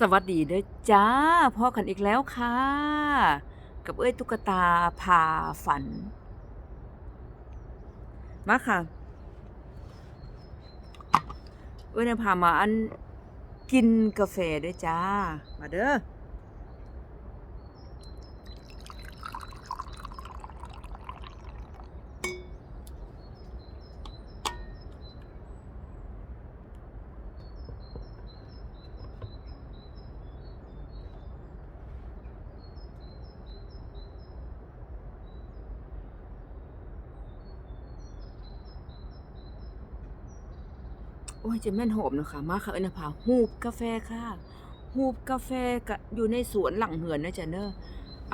สวัสดีเด้อจ้าพ่อกันอีกแล้วค่ะ กับเอ้ยตุ๊กตาพาฝัน มาค่ะ เอ้ยเนี่ยพามาอันกินกาแฟด้วยจ้า มาเด้อ โอ้ยเจะแม่นหอมนะคะมาค่ะเอ้ยเนี่ยพาฮูบกาแฟค่ะฮูบกาแฟกะอยู่ในสวนหลังเหือนนะจ๊ะเนอะ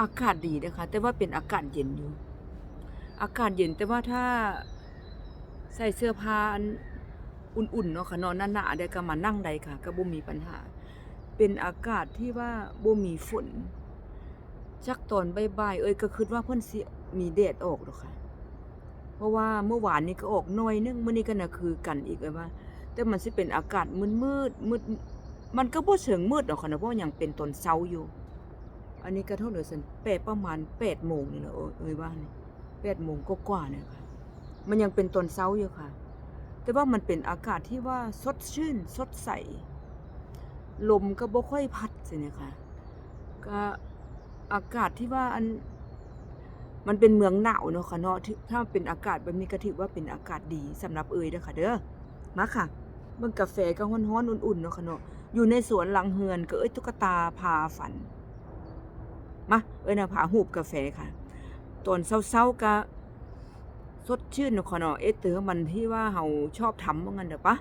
อากาศดีนะคะ แต่ว่าเป็นอากาศเย็นอยู่ อากาศเย็นแต่ว่าถ้าใส่เสื้อผ้าอุ่นๆเนาะค่ะนอนหนาๆได้ก็มานั่งได้ค่ะ ก็บ่มีปัญหา เป็นอากาศที่ว่าบ่มีฝนจักตอนบ่ายๆเอ้ยก็คิดว่าเพิ่นสิมีแดดออกดอกค่ะ เพราะว่าเมื่อวานนี้ก็ออกหน่อยนึงมื้อนี้ก็น่ะคือกันอีกเลยว่า แต่มันสิเป็นอากาศมืดมืดมืดมันก็บ่เชิงมืดดอกค่ะนะเพราะว่ายังเป็นตอนเช้าอยู่ อันนี้ก็เท่าเดือสันแปดประมาณ8โมงนี่แหละเอ้ยเอ้ยว่านี่8โมงก็กว่าเนี่ยค่ะ มันยังเป็นตอนเช้าอยู่ค่ะ แต่ว่ามันเป็นอากาศที่ว่าสดชื่นสดใส ลมก็บ่ค่อยพัดสิเนี่ยค่ะ ก็อากาศที่ว่าอันมันเป็นเมืองหนาวเนาะค่ะเนาะถ้าเป็นอากาศแบบนี้ก็ถือว่าเป็นอากาศดีสำหรับเอ่ยเด้อค่ะเด้อ มาค่ะเบิ่งกาแฟก็ฮ้อนๆอุ่นๆเนาะค่ะเนาะอยู่ในสวนหลังเฮือนก็เอ้ยตุ๊กตาพาฝันมาเอ้ยน่ะพาหูบกาแฟค่ะ ตอนเศร้าๆก็สดชื่นเนาะค่ะเนาะเอ๊ะเตอมันที่ว่าเฮาชอบทำว่างั้นเด้อปะ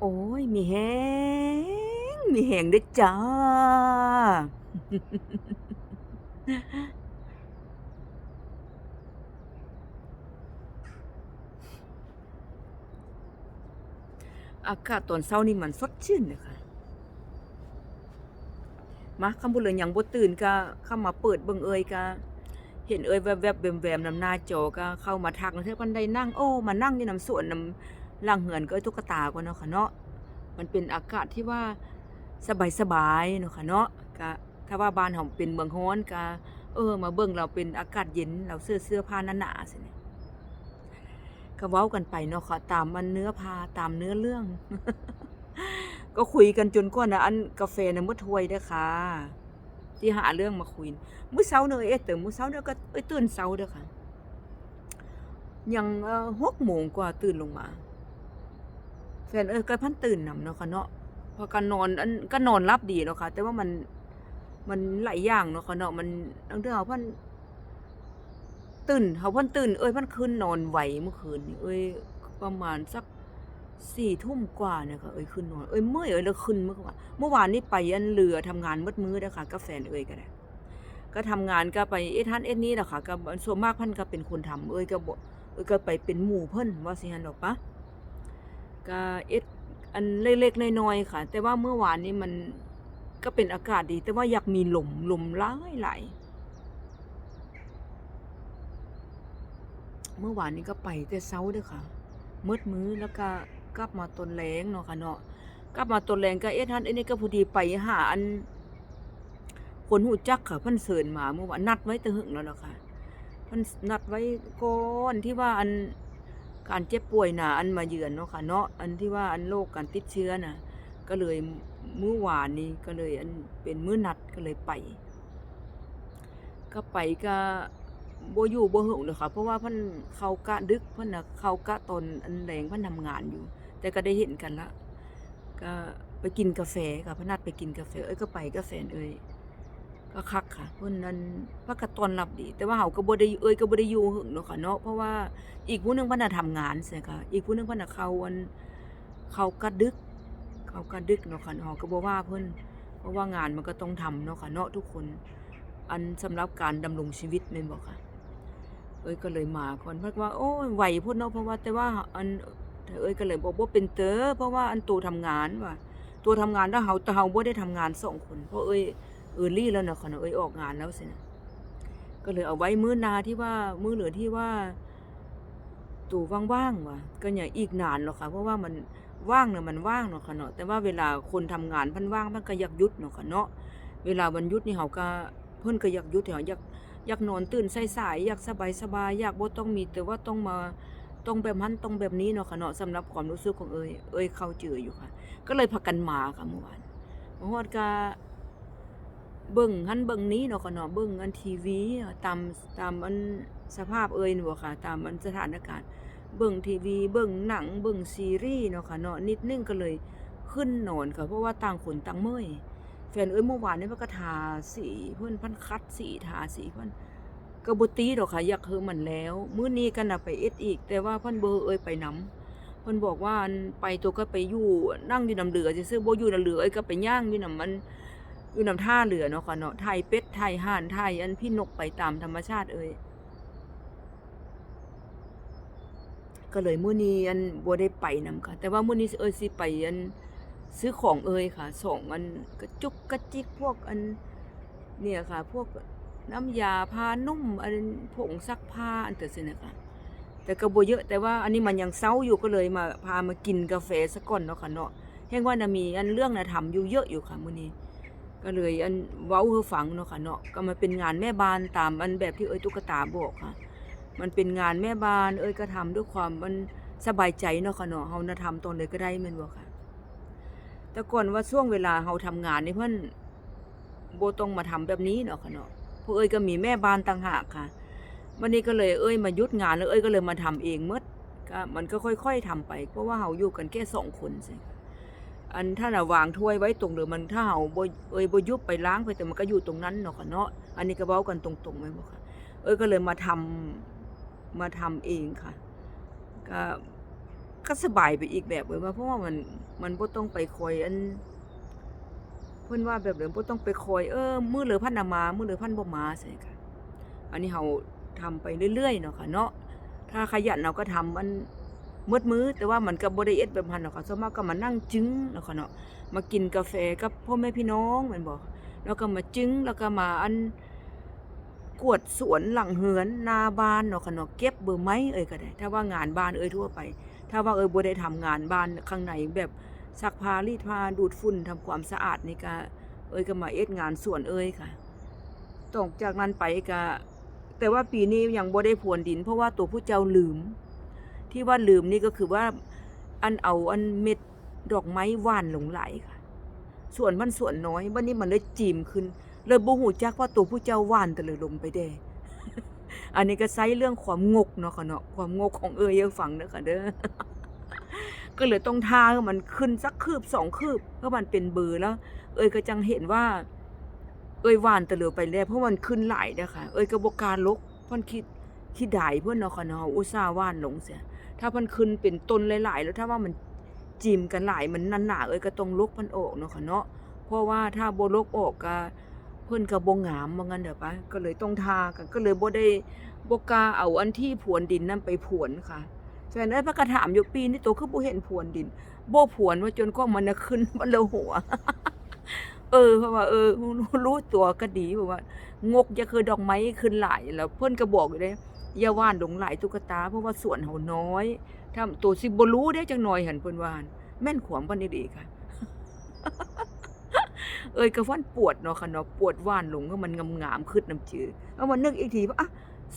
โอ้ย มีแฮงมีแฮงเด้อจ้า อากาศตอนเช้านี่มันสดชื่นเลยค่ะ มาคำพูดเลยยังบ่ตื่นก็เข้ามาเปิดเบิ่งเอ่ยก็เห็นเอ่ยแวบๆแวมๆนำหน้าจอก็เข้ามาทักเทื่อปันไดนั่งโอ้ มานั่งอยู่นำสวนนำ หลังเหือนก็เอ้ตุ๊กตาก็เนาะค่ะเนาะมันเป็นอากาศที่ว่าสบายๆเนาะค่ะเนาะก็ถ้าว่าบ้านเฮาเป็นเมืองร้อนก็เออ มาเบิ่งเราเป็นอากาศเย็นเราเสื้อเสื้อผ้าหนาๆสิเนี่ยก็เว้ากันไปเนาะค่ะตามมันเนื้อผ้าตามเนื้อเรื่อง ก็คุยกันจนกว่านะอันกาแฟน่ะหมดถ้วยเด้อค่ะที่หาเรื่องมาคุยมื้อเช้าเนอะเอ๊ะแต่มื้อเช้าเนอะก็เอ้ยตื่นเช้าเด้อค่ะ ยังเอ่อ6โมงกว่าตื่นลงมา แฟนเอ้ยก็พันตื่นนำเนาะค่ะเนาะพอกันนอนอันก็นอนรับดีเนาะค่ะ แต่ว่ามันมันหลายอย่างเนาะค่ะเนาะมันตั้งแต่เฮาพันตื่นเฮาพันตื่น เอ้ยพันคืนนอนไหวเมื่อคืนเอ้ยประมาณสัก4ทุ่มกว่าเนี่ยค่ะเอ้ยคืนนอนเอ้ยเมื่อยเอ้ยแล้วคืนเมื่อวานเมื่อวานนี้ไปอันเรือทำงานมืดมือเด้อค่ะกับแฟนเอ้ยก็ได้ก็ทำงานก็ไปเอ็ดฮันเอ็ดนี้แหละค่ะก็ส่วนมากเพิ่นก็เป็นคนทำเอ้ยก็บเอ้ยก็ไปเป็นหมู่เพิ่นว่าสิหั่นดอกปะ ก็เอ็ดอันเล็กๆน้อยๆค่ะ แต่ว่าเมื่อวานนี้มันก็เป็นอากาศดี แต่ว่าอยากมีลมลมหลายไหลเมื่อวานนี้ก็ไปแต่เช้าเด้อค่ะมืดมื้อแล้วก็กลับมาตนแลงเนาะค่ะเนาะกลับมาตนแลงก็เอ็ดฮันอันนี้ก็พอดีไปหาอัน คนหูจักค่ะเพิ่นเชิญมาเมื่อวานนัดไว้แต่หึงแล้วล่ะค่ะเพิ่นนัดไว้ก่อนที่ว่าอัน การเจ็บป่วยน่ะอันมาเยือนเนาะค่ะเนาะอันที่ว่าอันโรคการติดเชื้อน่ะก็เลยมื้อหวานนี้ก็เลยอันเป็นมื้อนัดก็เลยไป ก็ไปก็บ่อยู่บ่หึงเลยค่ะเพราะว่าเพิ่นเข้ากะดึกเพิ่นน่ะเข้ากะตอนอันแลงเพิ่นทำงานอยู่ แต่ก็ได้เห็นกันละก็ไปกินกาแฟค่ะพนนัดไปกินกาแฟเอ้ยก็ไปกับแฟนเอ้ย ก็คักค่ะเพิ่นนั้นว่าก็ต้อนรับดี แต่ว่าเฮาก็บ่ได้เอ้ยก็บ่ได้อยู่หึงเนาะค่ะเนาะเพราะว่าอีกผู้หนึงเพิ่นน่ะทำงานใช่ค่ะ อีกผู้หนึงเพิ่นน่ะเขาอันเขากระดึก เขากระดึกเนาะค่ะเฮาก็บ่ว่าเพิ่นเพราะว่างานมันก็ต้องทำเนาะค่ะเนาะทุกคน อันสำหรับการดำรงชีวิตแม่นบ่ค่ะเอ้ยก็เลยมาก่อนเพราะว่าโอ้ยไหวพุ่นเนาะเพราะว่าแต่ว่าอันเอ้ยก็เลยบอกว่าเป็นเตอเพราะว่าอันตัวทำงานว่าตัวทำงานถ้าเฮาแต่เฮาบ่ได้ทำงานสองคนเพราะเอ้ย เออลี่แล้วเนาะค่ะเนาะเอ้ยออกงานแล้วสินะก็เลยเอาไว้มื้อนาที่ว่ามื้อเหลือที่ว่าตัวว่างๆว่ะก็อย่าอีกนานหรอกค่ะ เพราะว่ามันว่างเนี่ยมันว่างเนาะค่ะเนาะแต่ว่าเวลาคนทำงานพิ่นว่างมันก็อยากยุดเนาะค่ะเนาะเวลาวันยุดนี่เฮาก็เพิ่นก็อยากยุดเฮาอยากอยากนอนตื่นสายๆอยากสบายๆอยากบ่ต้องมี แต่ว่าต้องมาต้องแบบนั้นต้องแบบนี้เนาะค่ะเนาะสำหรับความรู้สึกของเอ้ยเอ้ยเข้าเจออยู่ค่ะ ก็เลยพากันมาค่ะเมื่อวานเมื่อวานก็ เบิ่งหันเบิ่งนี้เนาะค่ะเนาะเบิ่งอันทีวีตามตามอันสภาพเอ่ยนี่บ่ค่ะ ตามอันสถานการณ์เบิ่งทีวีเบิ่งหนังเบิ่งซีรีส์เนาะค่ะเนาะนิดนึงก็เลยขึ้นนอนค่ะเพราะว่าต่างคนต่างเมื่อยแฟนเอ้ยเมื่อวานนี่มันก็ทาสีเพิ่นพันคัดสีทาสีเพิ่นก็บ่ตีดอกค่ะอยากเฮอมันแล้ว มื้อนี้ก็น่ะไปเอ็ดอีก แต่ว่าเพิ่นบ่เอ้ยไปนำเพิ่นบอกว่าอันไปตัวก็ไปอยู่นั่งอยู่นำเรือซื่อๆบ่อยู่นำเรือเอ้ยก็ไปย่างอยู่นำมัน อยู่นำท่าเรือเนาะค่ะเนาะไทยเป็ดไทยห่านไทยอันพี่นกไปตามธรรมชาติเอ้ยก็เลยมื้อนี้อันบ่ได้ไปนำค่ะ แต่ว่ามื้อนี้เอ้ยสิไปอันซื้อของเอ้ยค่ะสองอันกระจุกกระจิกพวกอันเนี่ยค่ะ พวกน้ำยาผ้านุ่มอันผงซักผ้าอันเตอสินะคะแต่ก็บ่เยอะแต่ว่าอันนี้มันยังเซาอยู่ก็เลยมาพามากินกาแฟซะก่อนเนาะค่ะเนาะแห่งว่านะมีอันเรื่องนะทำอยู่เยอะอยู่ค่ะมื้อนี้ ก็เลยอันเว้าให้ฟังเนาะค่ะเนาะก็มาเป็นงานแม่บ้านตามอันแบบที่เอ้ยตุ๊กตาบอกค่ะ มันเป็นงานแม่บ้าน เอ้ยก็ทำด้วยความมันสบายใจเนาะค่ะเนาะเฮาน่ะทำตอนใดก็ได้แม่นบ่ค่ะ แต่ก่อนว่าช่วงเวลาเฮาทำงานนี่เพิ่นบ่ต้องมาทำแบบนี้เนาะค่ะเนาะเพราะเอ้ยก็มีแม่บ้านต่างหากค่ะ วันนี้ก็เลยเอ้ยมายุดงานแล้วเอ้ยก็เลยมาทำเองหมดก็มันก็ค่อย ๆทำไป เพราะว่าเฮาอยู่กันแค่สองคนสิ อันถ้าน่ะวางถ้วยไว้ตรงเดิมมันถ้าเฮาบ่เอ้ยบ่ยุบไปล้างไปแต่มันก็อยู่ตรงนั้นเนาะค่ะเนาะอันนี้ก็เว้ากันตรงๆแม่นบ่ค่ะเอ้ยก็เลยมาทำมาทำเองค่ะ ก็ก็สบายไปอีกแบบเลยว่าเพราะว่ามันมันบ่ต้องไปคอยอันเพิ่นว่าแบบเดิมบ่ต้องไปคอยเออมื้อเหลือพันน่ะมามื้อเหลือพันบ่มาใช่ค่ะอันนี้เฮาทำไปเรื่อยๆเนาะค่ะเนาะถ้าขยันเราก็ทำมัน มืดมือแต่ว่ามันก็บ่ได้เอ็ดแบบนั้นหรอกค่ะส่วนมากก็มานั่งจึ้งเนาะค่ะเนาะมากินกาแฟกับพ่อแม่พี่น้องม่นบ่แล้วก็มาจึ้งแล้วก็มาอันกวดสวนหลังเฮือนนาบ้านเนาะค่ะเนาะเก็บเบอร์ไม้เอ่ยก็ได้ ถ้าว่างานบ้านเอ่ยทั่วไป ถ้าว่าเอ่ยบ่ได้ทำงานบ้านข้างในแบบซักผ้ารีดผ้าดูดฝุ่นทำความสะอาดนี่ก็เอ่ยก็มาเอ็ดงานสวนเอ่ยค่ะตอกจากนั้นไปก็แต่ว่าปีนี้ยังบ่ได้พวนดิน เพราะว่าตัวผู้เจ้าลืม ที่ว่าลืมนี่ก็คือว่าอันเอาอันเม็ดดอกไม้หว่านหลงไหลค่ะ ส่วนมันส่วนน้อยวันนี้มันเลยจีมขึ้นเลยบ่ฮู้จักว่าตัวผู้เจ้าหว่านแต่เลยลงไปได้อันนี้ก็ไซเรื่องความงกเนาะค่ะเนาะความงกของเอ้ยให้ฟังเด้อค่ะเด้อก็เลยต้องทาให้มันขึ้นสักคืบสองคืบเพราะมันเป็นเบอร์แล้ว เอ้ยก็จังเห็นว่า เอ้ยหว่านตะเหลือไปแล้วเพราะมันขึ้นไหลายเด้อค่ะเอ้ยก็บ่กล้าลกพ่นคิดคิดได้เพิ่อนเนาะค่ะเนาะอุตส่าห์หว่านลงเสีย ถ้าเพิ่นขึ้นเป็นต้นหลายๆ แล้วถ้าว่ามันจิ้มกันหลายมันหนาๆเอ้ยก็ต้องลกมันออกเนาะค่ะเนาะเพราะว่าถ้าโบลกออกก็เพิ่อนก็บ่งามว่างั้นเด้อปะก็เลยต้องทากันก็เลยโบได้โบกาเอาอันที่ผวนดินนั้นไปผวนค่ะแฟนเอ้ยพระก็ถามยู่ปีนี้โตคือบ่เห็นผวนดิน โบผวนว่าจนกว่ามันขึ้นมันเลยหัว เออเพราะว่าเออรู้ตัวก็ดีเพราะว่า งกจะคือดอกไม้ขึ้นหลายแล้วเพิ่อนก็บอกอยู่เด้ อย่าว่านลงไหลตุ๊กตา เพราะว่าสวนเฮาน้อยถ้าตัวสิบรู้เด้จังหน่อยหันเพิ่นว่านแม่นขวามเพิ่ดีค่ะ เอ้ยก็ฟันปวดเนาะค่ะเนาะปวดว่านลงก็มันงามๆขึ้นน้ำจือแล้วมานึกอีกทีว่าอะ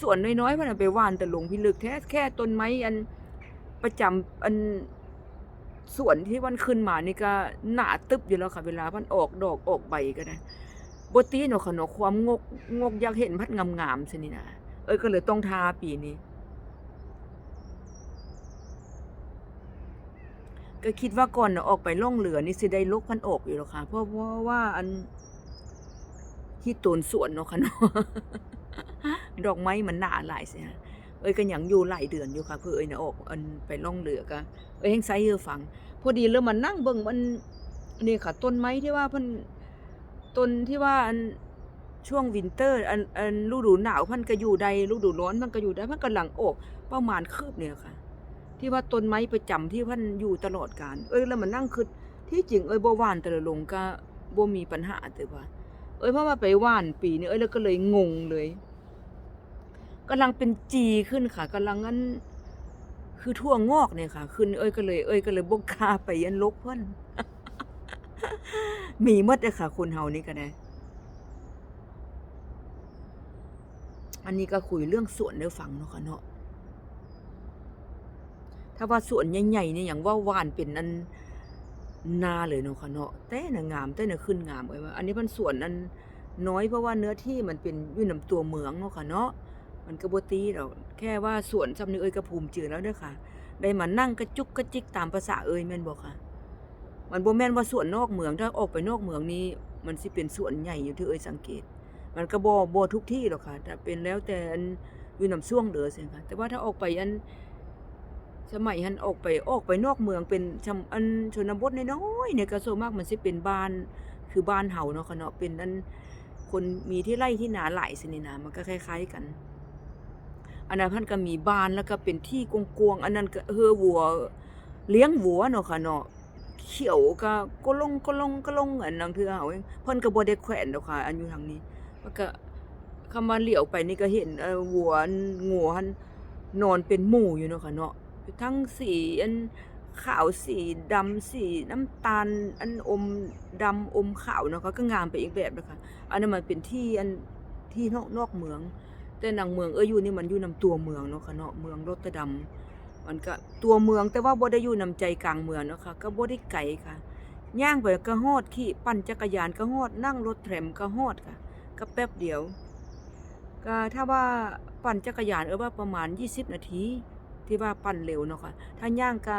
สวนน้อยๆเพิ่นนไปว่านแต่ลงพิลึกแท้แค่ต้นไม้อันประจำอันสวนที่มันขึ้นมานี่ก็หนาตึบอยู่แล้วค่ะเวลามันออกดอกออกใบก็ได้บ่ตีเนาะค่ะเนาะความงกงกอยากเห็นพัดงามๆซินี่นะ อ้ยก็เลยต้องทาปีนี้ ก็คิดว่าก่อนน่ะออกไปล่องเรือนี่สิได้ลกพันอกอยู่หรอกค่ะ เพราะเพราะว่าอันที่ตูนสวนเนาะค่ะเนาะดอกไม้มันหนาหลายเสียเอ้ยก็ยังอยู่หลายเดือนอยู่ค่ะเพื่อเอ้ยนะออกอันไปล่องเรือก็เอ้ยแฮงไซเฮอฟัง พอดีแล้วมันนั่งเบิ่งมันนี่ค่ะ ต้นไม้ที่ว่าเพิ่นต้นที่ว่าอัน ช่วงวินเตอร์อันอันฤดูหนาวมันก็อยู่ได้ฤดูร้อนมันก็อยู่ได้มันกำลังอกประมาณคืบเนี่ยค่ะ ที่ว่าต้นไม้ประจำที่มันอยู่ตลอดกาลเอ้ยแล้วมันนั่งคิดที่จริงเอ้ยบ่ว่านแต่ละลงก็บ่มีปัญหาแต่ว่า เอ้ยเพราะว่าไปว่านปีนี้เอ้ยแล้วก็เลยงงเลยกำลังเป็นจีขึ้นค่ะกำลังงั้นคือทั่วงอกเนี่ยค่ะ ขึ้นเอ้ยก็เลยเอ้ยก็เลยบกล้าไปยันลกเพิ่นมีมดเลยค่ะคนเฮานี่ก็ได้ อันนี้ก็คุยเรื่องสวนเด้อฟังเนาะค่ะเนาะถ้าว่าสวนใหญ่ๆเนี่ยอย่างว่าหวานเป็นอันนาเลยเนาะค่ะเนาะแต่น่ะงามแต่น่ะขึ้นงามเอ้ยว่าอันนี้มันสวนอันน้อยเพราะว่าเนื้อที่มันเป็นอยู่นำตัวเมืองเนาะค่ะเนาะมันก็บ่ตีดอกแค่ว่าสวนซำนี้เอ้ยก็ภูมิใจแล้วเด้อค่ะ ได้มานั่งกระจุกกระจิกตามภาษาเอ้ยแม่นบ่ค่ะ มันบ่แม่นว่าสวนนอกเมืองถ้าออกไปนอกเมืองนี่มันสิเป็นสวนใหญ่อยู่ที่เอ้ยสังเกต มันก็บ่บ่ทุกที่หรอกค่ะแต่เป็นแล้วแต่อันอยู่นำช่วงเด้อซั่นค่ะ แต่ว่าถ้าออกไปอันสมัยหันออกไปออกไปนอกเมืองเป็นชำอันชนบทน้อยๆเนี่ยก็ส่วนมากมันสิเป็นบ้านคือบ้านเฮาเนาะค่ะเนาะเป็นอันคนมีที่ไร่ที่นาหลายสินี่นะมันก็คล้าย ๆกันอันนั้นพันก็มีบ้านแล้วก็เป็นที่กวงๆอันนั้นก็เฮอวัว เลี้ยงวัวเนาะค่ะเนาะเขียวก็กะลงกะลงกะลงอันนั้นคือเฮาเองเพิ่นก็บ่ได้แขวนดอกค่ะ อันอยู่ทางนี้ มันก็คำว่าเลี้ยวไปนี่ก็เห็นวัวงัวหันนอนเป็นหมู่อยู่เนาะค่ะเนาะทั้งสีอันขาวสีดำสีน้ำตาล อันอมดำอมขาวเนาะก็งามไปอีกแบบนะคะอันนั้นมันเป็นที่อันที่นอกนอกเมือง แต่หนังเมืองเอออยู่นี่มันอยู่นำตัวเมืองเนาะค่ะเนาะเมืองรตเตอร์ดัมมันก็ตัวเมืองแต่ว่าบ่ได้อยู่นำใจกลางเมืองเนาะค่ะก็บ่ได้ไกลค่ะย่างไปก็ฮอดขี่ปั่นจักรยานก็ฮอดนั่งรถแทรมก็ฮอดค่ะ ก็แป๊บเดียว ก็ถ้าว่าปั่นจักรยานเออว่าประมาณ 20 นาที ที่ว่าปั่นเร็วเนาะค่ะ ถ้าย่างก็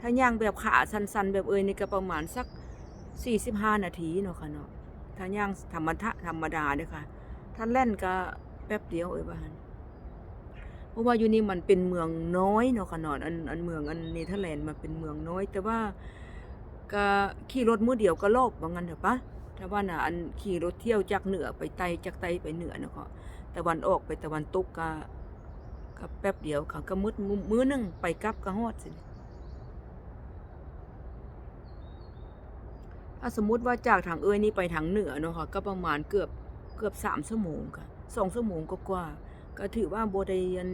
ถ้าย่างแบบขาสั้นๆ แบบเอยนี่ก็ประมาณสัก 45 นาทีเนาะค่ะเนาะ ถ้าย่างธรรมทะธรรมดาเด้อค่ะ ถ้าแล่นก็แป๊บเดียวเอ้ยว่านเพราะว่าอยู่นี่มันเป็นเมืองน้อยเนาะค่ะเนาะอันอันเมืองอันเนเธอร์แลนด์มันเป็นเมืองน้อย แต่ว่าก็ขี่รถมือเดียวก็รอบว่างั้นเถอะปะ ถ้าว่าน่ะอันขี่รถเที่ยวจากเหนือไปใต้จากใต้ไปเหนือเนาะค่ะตะวันออกไปตะวันตกก็ก็แป๊บเดียวค่ะก็มืดมื้อนึงไปกลับก็ฮอดสิถ้าสมมติว่าจากทางเอ้ยนี่ไปทางเหนือเนาะค่ะก็ประมาณเกือบเกือบ3ชั่วโมงค่ะ2ชั่วโมงก็กว่า ก็ถือว่าโบ่ได้ยัน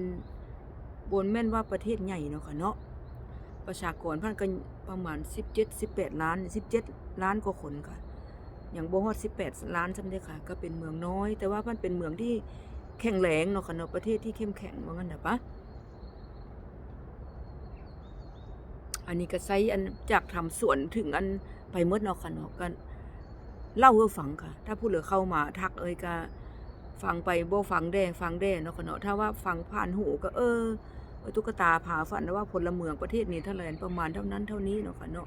บ่แม่นว่าประเทศใหญ่เนาะค่ะเนาะประชากรพันก็ประมาณ17 18ล้าน17ล้านกว่าคนค่ะ อย่างโบฮอด18ล้านซำเด้ค่ะ ก็เป็นเมืองน้อย แต่ว่ามันเป็นเมืองที่แข็งแรงเนาะค่ะเนาะประเทศที่เข้มแข็งว่างั้นนะปะอันนี้ก็ใช้อันจากทำสวนถึงอันไปเมื่อเนาะค่ะเนาะก็เล่าให้ฟังค่ะ ถ้าผู้เหลือเข้ามาทักเอ้ยก็ฟังไปโบฟังแด้ฟังแด้เนาะค่ะเนาะถ้าว่าฟังผ่านหูก็เออตุ๊กตาผาฝันนะว่าพลเมืองประเทศนี้เท่าไหร่ประมาณเท่านั้นเท่านี้เนาะค่ะเนาะ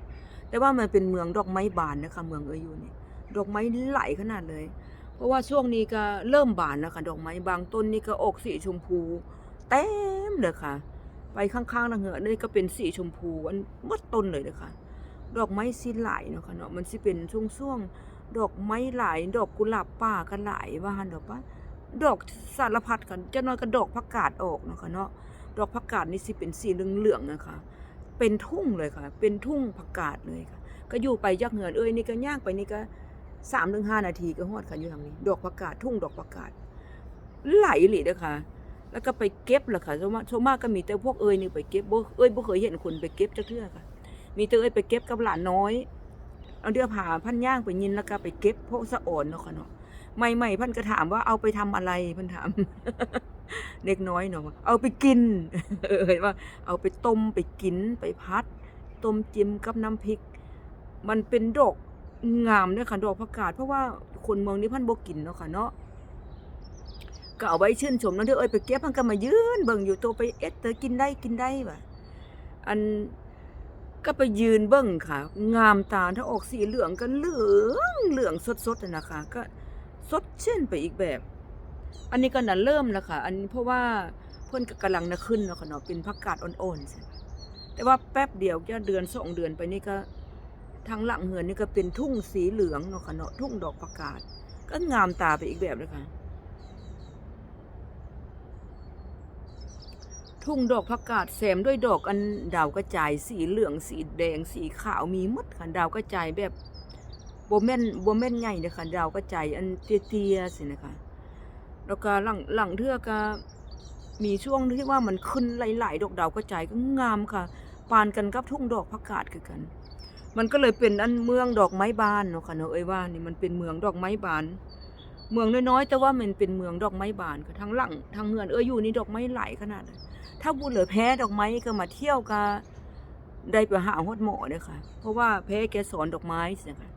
แต่ว่ามันเป็นเมืองดอกไม้บานนะคะ เมืองเอยอยู่นี่ ดอกไม้ไหลขนาดเลย เพราะว่าช่วงนี้ก็เริ่มบานแล้วค่ะดอกไม้บางต้นนี่ก็ออกสีชมพูเต็มเลยค่ะ ไปข้างๆนะเหงือนี่ก็เป็นสีชมพูอันหมดต้นเลยนะคะดอกไม้สีไหลเนาะค่ะเนาะมันสิเป็นช่วงๆดอกไม้ไหลดอกกุหลาบป่าก็หลว่าหันดอกปะดอกสารพัดกันจะน้อยก็ดอกผักกาดออกเนาะค่ะเนาะดอกผักกาดนี่สิเป็นสีเหลืองๆนะคะเป็นทุ่งเลยค่ะ เป็นทุ่งผักกาดเลยค่ะ ก็อยู่ไปยักเหงือนเอ้ยนี่ก็ย่างไปนี่ก็ สามถึงห้านาทีก็ฮอดค่ะอยู่ทางนี้ ดอกผักกาดทุ่งดอกผักกาดไหลหลีเด้อค่ะแล้วก็ไปเก็บแหละค่ะส่วนมากส่วนมากก็มีแต่พวกเอ้ยนี่ไปเก็บบ่เอ้ยบ่เคยเห็นคนไปเก็บจักเทื่อค่ะ มีแต่เอ้ยไปเก็บกับหลานน้อยเอาเดือผ่าพันย่างไปยินแล้วก็ไปเก็บพวกสะอ่อนเนาะค่ะเนาะใหม่ๆพันก็ถามว่าเอาไปทำอะไรพันถามเด็กน้อยเนาะเอาไปกินเออว่า เอาไปต้มไปกินไปพัด ต้มจิ้มกับน้ำพริก มันเป็นดอก งามด้อค่ะดอกผักกาดเพราะว่าคนเมืองนี้พันบกินเนาะค่ะเนาะก็เอาไว้ชื่นชมนั่นเด้อเอ้ยไปเก็บมันก็มายืนเบิ่งอยู่ตัวไปเอ็ดเธอกินได้กินได้ว่ะอันก็ไปยืนเบิ่งค่ะ งามตาถ้าออกสีเหลืองก็เหลืองเหลืองสดๆนะคะ ก็สดชื่นไปอีกแบบ อันนี้ก็น่ะเริ่มแล้วค่ะ อันนี้เพราะว่าเพิ่นก็กำลังนะขึ้นเนาะค่ะเนาะเป็นผักกาดอ่อนๆแต่ว่าแป๊บเดียวแค่เดือนสองเดือนไปนี่ก็ ทางหลังเหือนนี่ก็เป็นทุ่งสีเหลืองเนาะค่ะเนาะทุ่งดอกประกาศ ก็งามตาไปอีกแบบเลยค่ะ ทุ่งดอกผักกาดแซมด้วยดอกอันดาวกระจายสีเหลืองสีแดงสีขาวมีมดค่ะดาวกระจายแบบโบแมนโบแมนใหญ่เลยค่ะดาวกระจายอันเตี้ยๆสินะคะแล้วก็หลังหลังเทือก็มีช่วงที่ว่ามันขึ้นหลายๆ ดอกดาวกระจายก็งามค่ะ ปานกันกับทุ่งดอกผักกาดคือกัน มันก็เลยเป็นอันเมืองดอกไม้บานเนาะค่ะเนาะเอ้ยว่านี่มันเป็นเมืองดอกไม้บาน เมืองน้อยๆแต่ว่ามันเป็นเมืองดอกไม้บานค่ะทางหลังทางเฮือนเอ้ยอยู่นี่ดอกไม้ไหลขนาด ถ้าบุญเหลือแพ้ดอกไม้ก็มาเที่ยวก็ได้ไปหาฮอดหมอเลยค่ะ เพราะว่าแพ้แกสอนดอกไม้สิค่ะ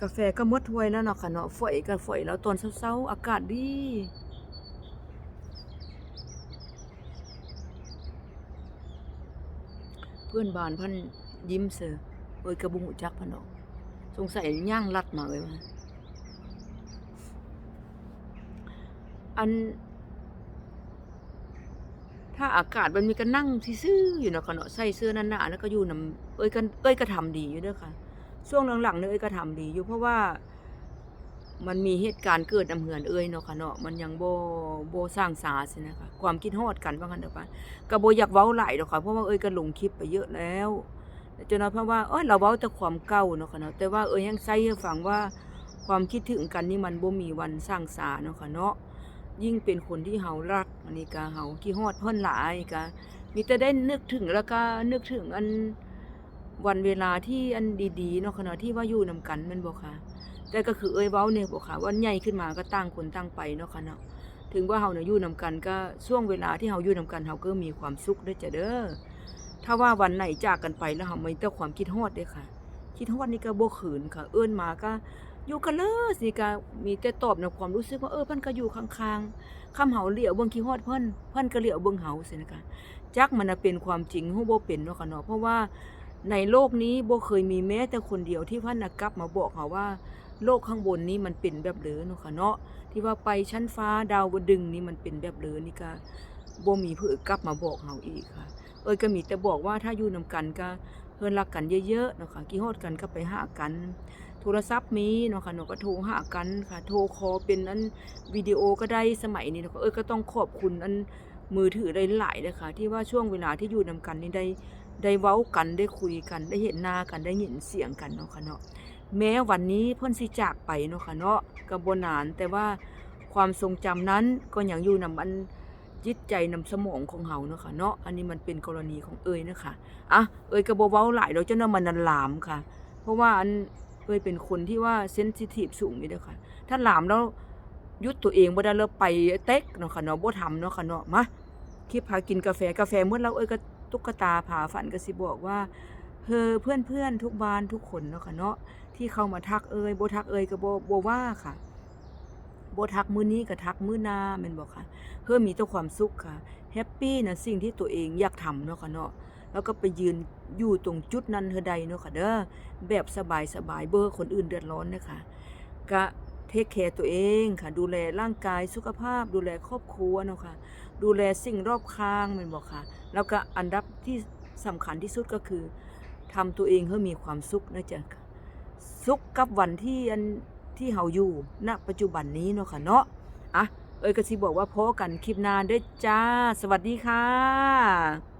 กาแฟก็มดถ้วยแล้วเนาะค่ะเนาะฝอยก็ฝอยแล้วตอนเช้าๆอากาศดี เพื่อนบ้านพันยิ้มเสือเอ้ยกระบุงหูจักพันดอก สงสัยย่างลัดมาเลยว่าอัน ถ้าอากาศมันมีก็นั่งซื่ออยู่นะค่ะเนาะใส่เสื้อหนาๆแล้วก็อยู่นำเอ้ยก็เอ้ยก็ทำดีอยู่เด้อค่ะ ช่วงหลังๆเนี่ยเอ้ยก็ทำดีอยู่เพราะว่า มันมีเหตุการณ์เกิดนำเหือนเอ้ยเนาะค่ะเนาะมันยังโบ่บ่สร้างสาสินะคะความคิดฮอดกันว่างั้นเด้อป่ะก็บ่อยากเว้าหลายดอกค่ะเพราะว่าเอ้ยก็ลงคลิปไปเยอะแล้วจนว่าเพราะว่าเอ้ยเราเว้าแต่ความเก่าเนาะค่ะเนาะแต่ว่าเอ้ยยังใส่ให้ฟังว่าความคิดถึงกันนี่มันบ่มีวันสร้างสาเนาะค่ะเนาะยิ่งเป็นคนที่เฮารักอันนี้ก็เฮาคิดฮอดเพิ่นหลายก็มีแต่ได้นึกถึงแล้วก็นึกถึงอันวันเวลาที่อันดีๆเนาะค่ะเนาะที่ว่าอยู่นํกันม่นบ่ค่ะ แต่ก็คือเอ้ยเว้าเนี่ยบอกค่ะว่าใหญ่ขึ้นมาก็ต่างคนต่างไปเนาะค่ะเนาะถึงว่าเฮาเนี่ยอยู่นำกันก็ช่วงเวลาที่เฮาอยู่นำกันเฮาก็มีความสุขเด้อจ้ะเด้อถ้าว่าวันไหนจากกันไปแล้วเฮาไมีแต่ความคิดฮอดเด้ค่ะ คิดฮอดนี่ก็บ่ขืนค่ะ เอิ้อนมาก็อยู่กันเลยสิก็มีแต่ตอบในความรู้สึกว่าเออเพิ่นก็อยู่ข้างๆคำเฮาเหลียวเบิ่งคิดฮอดเพิ่นเพิ่นก็เหลียวเบิ่งเฮาสินะคะจักมันน่ะเป็นความจริงฮู้บ่เป็นเนาะค่ะเนาะเพราะว่าในโลกนี้บ่เคยมีแม้แต่คนเดียวที่เพิ่นน่ะกลับมาบอกเฮาว่า โลกข้างบนนี้มันเป็นแบบเหลือเนาะค่ะเนาะที่ว่าไปชั้นฟ้าดาวดึงนี่มันเป็นแบบเหลือนี่ก็บ่มีผู้อื่นกลับมาบอกเฮาอีกค่ะ เอ้ยก็มีแต่บอกว่าถ้าอยู่นำกันก็เพิ่นรักกันเยอะๆเนาะค่ะกี่ฮอดกันก็ไปหากัน โทรศัพท์มีเนาะค่ะเนาก็โทรหากันค่ะ โทรคอเป็นอันวิดีโอก็ได้สมัยนี้เนาะเอ้ยก็ต้องขอบคุณอันมือถือได้หลายเลยค่ะ ที่ว่าช่วงเวลาที่อยู่นำกันนี่ได้ได้เว้ากันได้คุยกันได้เห็นหน้ากันได้ยินเสียงกันเนาะค่ะเนาะ แม้วันนี้เพิ่นสิจากไปเนาะค่ะเนาะก็บ่นานแต่ว่าความทรงจำนั้นก็ยังอยู่นำอันจิตใจนำสมองของเฮาเนาะค่ะเนาะอันนี้มันเป็นกรณีของเอยนะคะอะเอยก็บ่เว้าหลายดอกจนว่ามันนันหลามค่ะ เพราะว่าอันเอยเป็นคนที่ว่าเซนซิทีฟสูงอยู่เด้อค่ะ ถ้าหลามแล้วยุดตัวเองบ่ได้แล้วไปเต็กเนาะค่ะเนาะบ่ทำเนาะค่ะเนาะมาคลิปพากินกาแฟกาแฟหมดแล้วเอยก็ตุ๊กตาผาฝันก็สิบอกว่าเฮอเพื่อนๆทุกบ้านทุกคนเนาะค่ะเนาะ ที่เข้ามาทักเอ่ยโบทักเอ่ยก็บ่บ่ว่าค่ะโบทักมื้อนี้ก็ทักมื้อหน้าม่นบ่ค่ะเพื่อมีแต่ความสุขค่ะแฮปปี้นะสิ่งที่ตัวเองอยากทำเนาะค่ะเนาะแล้วก็ไปยืนอยู่ตรงจุดนั้นเธอใดเนาะค่ะเด้อแบบสบายๆเบอร์คนอื่นเดือดร้อนนะคะก็เทคแคร์ตัวเองค่ะ ดูแลร่างกายสุขภาพ ดูแลครอบครัวเนาะค่ะดูแลสิ่งรอบข้างม่นบ่ค่ะ แล้วก็อันดับที่สำคัญที่สุดก็คือทำตัวเองให้มีความสุขนะจ๊ะ สุขกับวันที่อันที่เฮาอยู่ณปัจจุบันนี้เนาะค่ะเนาะอะเอ้ยก็สิบอกว่าพบกันคลิปหน้าด้อจ้า สวัสดีค่ะ